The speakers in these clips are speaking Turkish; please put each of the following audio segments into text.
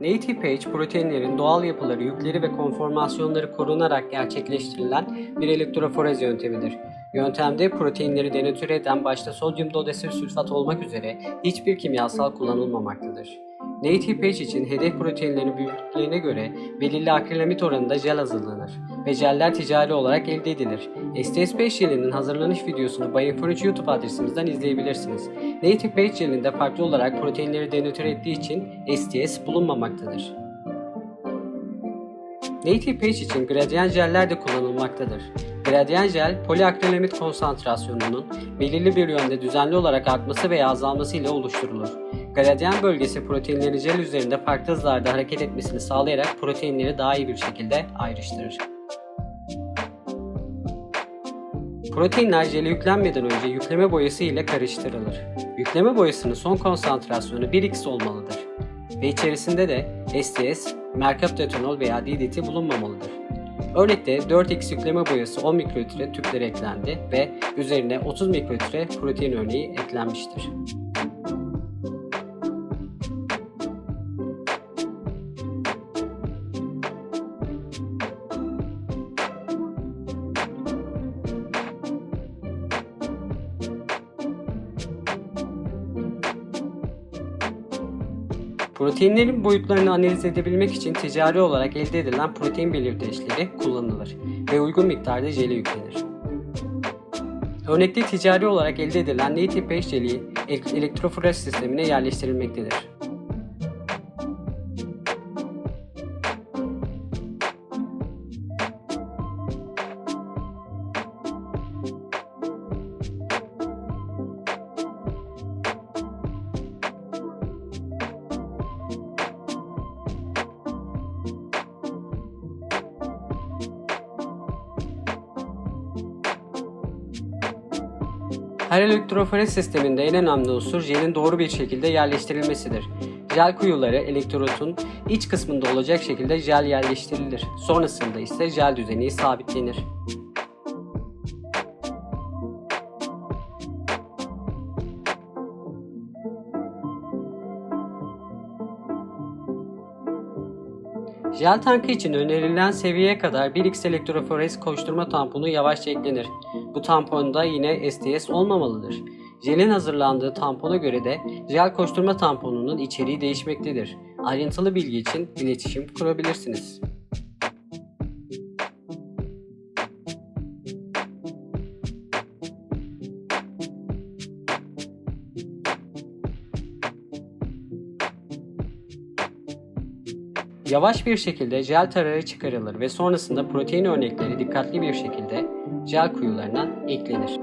Native Page proteinlerin doğal yapıları, yükleri ve konformasyonları korunarak gerçekleştirilen bir elektroforez yöntemidir. Yöntemde proteinleri denatüre eden başta sodyum dodesir sülfat olmak üzere hiçbir kimyasal kullanılmamaktadır. Native Page için hedef proteinlerin büyüklüklerine göre belirli akrilamit oranında jel hazırlanır ve jeller ticari olarak elde edilir. STS5 jelinin hazırlanış videosunu Bayın Fırıç YouTube adresimizden izleyebilirsiniz. Native Page jelinde farklı olarak proteinleri denatüre ettiği için STS bulunmamaktadır. Native Page için gradient jeller de kullanılmaktadır. Gradient jel, poliakrilamit konsantrasyonunun belirli bir yönde düzenli olarak artması veya azalması ile oluşturulur. Gradient bölgesi proteinlerin jel üzerinde farklı hızlarda hareket etmesini sağlayarak proteinleri daha iyi bir şekilde ayrıştırır. Proteinler jele yüklenmeden önce yükleme boyası ile karıştırılır. Yükleme boyasının son konsantrasyonu 1x olmalıdır ve içerisinde de STS, merkaptotenol veya DDT bulunmamalıdır. Örnekte 4x yükleme boyası 10 mikrolitre tüplere eklendi ve üzerine 30 mikrolitre protein örneği eklenmiştir. Proteinlerin boyutlarını analiz edebilmek için ticari olarak elde edilen protein belirteçleri kullanılır ve uygun miktarda jele yüklenir. Örnekte ticari olarak elde edilen Native jeli el- elektroforez sistemine yerleştirilmektedir. Her elektroforez sisteminde en önemli unsur jelin doğru bir şekilde yerleştirilmesidir. Jel kuyuları elektrotun iç kısmında olacak şekilde jel yerleştirilir. Sonrasında ise jel düzeni sabitlenir. Jel tankı için önerilen seviyeye kadar 1x elektroforez koşturma tamponu yavaşça eklenir. Bu tamponda yine STS olmamalıdır. Jelin hazırlandığı tampona göre de jel koşturma tamponunun içeriği değişmektedir. Ayrıntılı bilgi için iletişim kurabilirsiniz. Yavaş bir şekilde jel tarağı çıkarılır ve sonrasında protein örnekleri dikkatli bir şekilde jel kuyularına eklenir.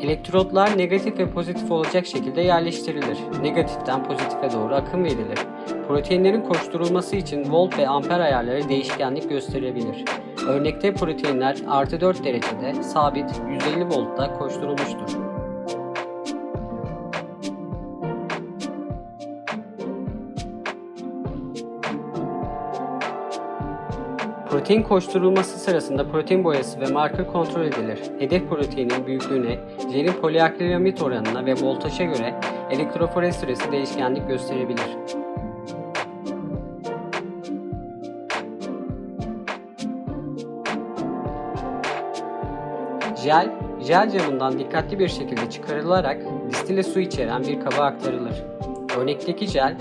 Elektrotlar negatif ve pozitif olacak şekilde yerleştirilir. Negatiften pozitife doğru akım verilir. Proteinlerin koşturulması için volt ve amper ayarları değişkenlik gösterebilir. Örnekte proteinler artı 4 derecede sabit 150 voltta koşturulmuştur. Protein koşturulması sırasında protein boyası ve marker kontrol edilir. Hedef proteinin büyüklüğüne, jelin poliakrilamit oranına ve voltaja göre elektroforez süresi değişkenlik gösterebilir. Jel, jel camından dikkatli bir şekilde çıkarılarak distile su içeren bir kaba aktarılır. Örnekteki jel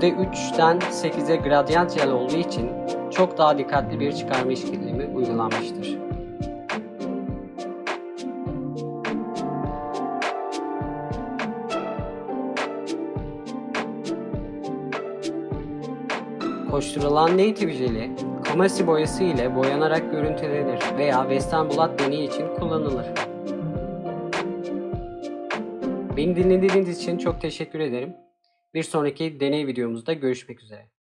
%3'ten 8'e gradient jel olduğu için çok daha dikkatli bir çıkarma işlemi uygulanmıştır. Koşturulan native jeli kumasi boyası ile boyanarak görüntülenir veya Western deneyi için kullanılır. Beni dinlediğiniz için çok teşekkür ederim. Bir sonraki deney videomuzda görüşmek üzere.